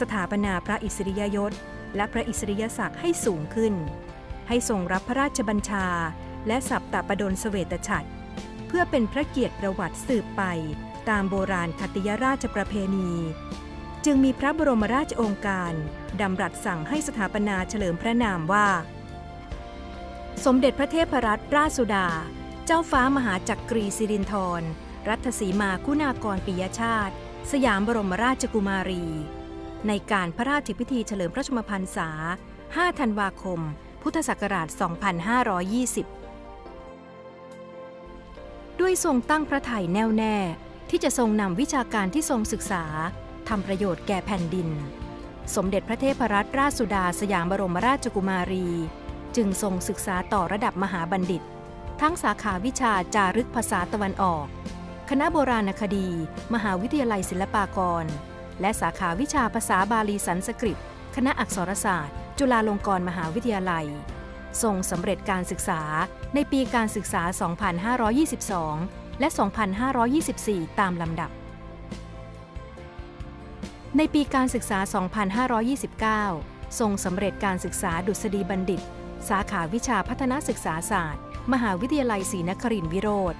สถาปนาพระอิสริยยศ และพระอิสริยศักดิ์ให้สูงขึ้น ให้ทรงรับพระราชบัญชา และสับตะปดลเสเวตฉัตรเพื่อเป็นพระเกียรติประวัติสืบไป ตามโบราณคติยราชประเพณี จึงมีพระบรมราชโองการดำรัสสั่งให้สถาปนาเฉลิมพระนามว่า สมเด็จพระเทพรัตนราชสุดา เจ้าฟ้ามหาจักรีสิรินธรรัตสีมาคุณากรปิยชาติ สยามบรมราชกุมารี ในการพระราชพิธีเฉลิมพระชมพรรษา 5 ธันวาคม พุทธศักราช 2520 ด้วยทรงตั้งพระไถ่แน่วแน่ ที่จะทรงนำวิชาการที่ทรงศึกษาทำประโยชน์แก่แผ่นดิน สมเด็จพระเทพรัตนราชสุดาสยามบรมราชกุมารี จึงทรงศึกษาต่อระดับมหาบัณฑิต ทั้งสาขาวิชาจารึกภาษาตะวันออก คณะโบราณคดี มหาวิทยาลัยศิลปากร และสาขาวิชาภาษาบาลีสันสกฤต คณะอักษรศาสตร์ จุฬาลงกรณ์มหาวิทยาลัย ทรงสำเร็จการศึกษาในปีการศึกษา 2522 และ 2524 ตามลำดับ ในปีการศึกษา 2529 ทรงสำเร็จการศึกษาดุษฎีบัณฑิต สาขาวิชาพัฒนาศึกษาศาสตร์ มหาวิทยาลัยศรีนครินทรวิโรธ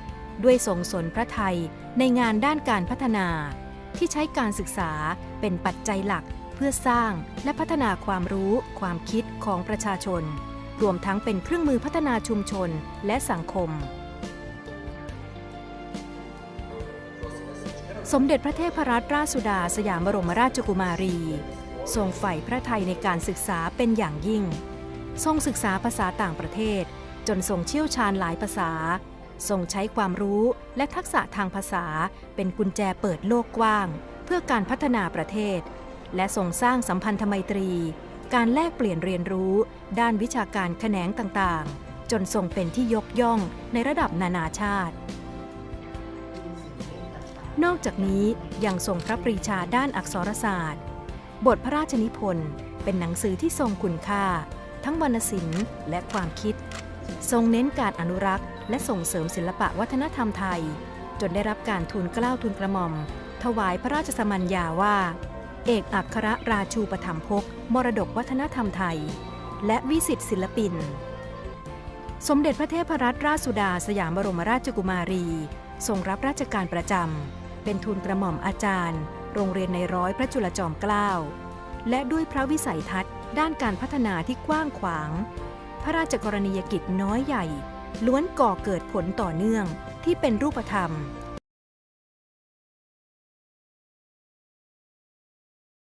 ด้วยทรงสนพระไทยในงานด้านการพัฒนา ที่ใช้การศึกษาเป็นปัจจัยหลักเพื่อสร้างและพัฒนาความรู้ ความคิดของประชาชน รวมทั้งเป็นเครื่องมือพัฒนาชุมชนและสังคม สมเด็จพระเทพรัตนราชสุดาสยามบรมราชกุมารี ทรงใฝ่พระไทยในการศึกษาเป็นอย่างยิ่ง ทรงศึกษาภาษาต่างประเทศ จนทรงเชี่ยวชาญหลายภาษา ทรงใช้ความรู้และทักษะทางภาษาเป็นกุญแจเปิดโลกกว้าง เพื่อการพัฒนาประเทศ และทรงสร้างสัมพันธไมตรี การแลกเปลี่ยนเรียนรู้ ด้านวิชาการแขนงต่างๆ จนทรงเป็นที่ยกย่องในระดับนานาชาติ นอกจากนี้ยังทรงพระปรีชาด้านอักษรศาสตร์ บทพระราชนิพนธ์เป็นหนังสือที่ทรงคุณค่า ทั้งวรรณศิลป์และความคิด ทรงเน้นการอนุรักษ์ และส่งเสริมศิลปะวัฒนธรรมไทย จนได้รับการทูลเกล้าทูลกระหม่อม ถวายพระราชสมัญญาว่า เอกอัครราชูปถัมภกมรดกวัฒนธรรมไทย และวิสิตศิลปิน สมเด็จพระเทพรัตนราชสุดาสยามบรมราชกุมารีทรงรับราชการประจำ เป็นทุนกระหม่อมอาจารย์ โรงเรียนในร้อยพระจุลจอมเกล้า และด้วยพระวิสัยทัศน์ ด้านการพัฒนาที่กว้างขวาง พระราชกรณียกิจน้อยใหญ่ ล้วนก่อเกิดผลต่อเนื่องที่เป็นรูปธรรม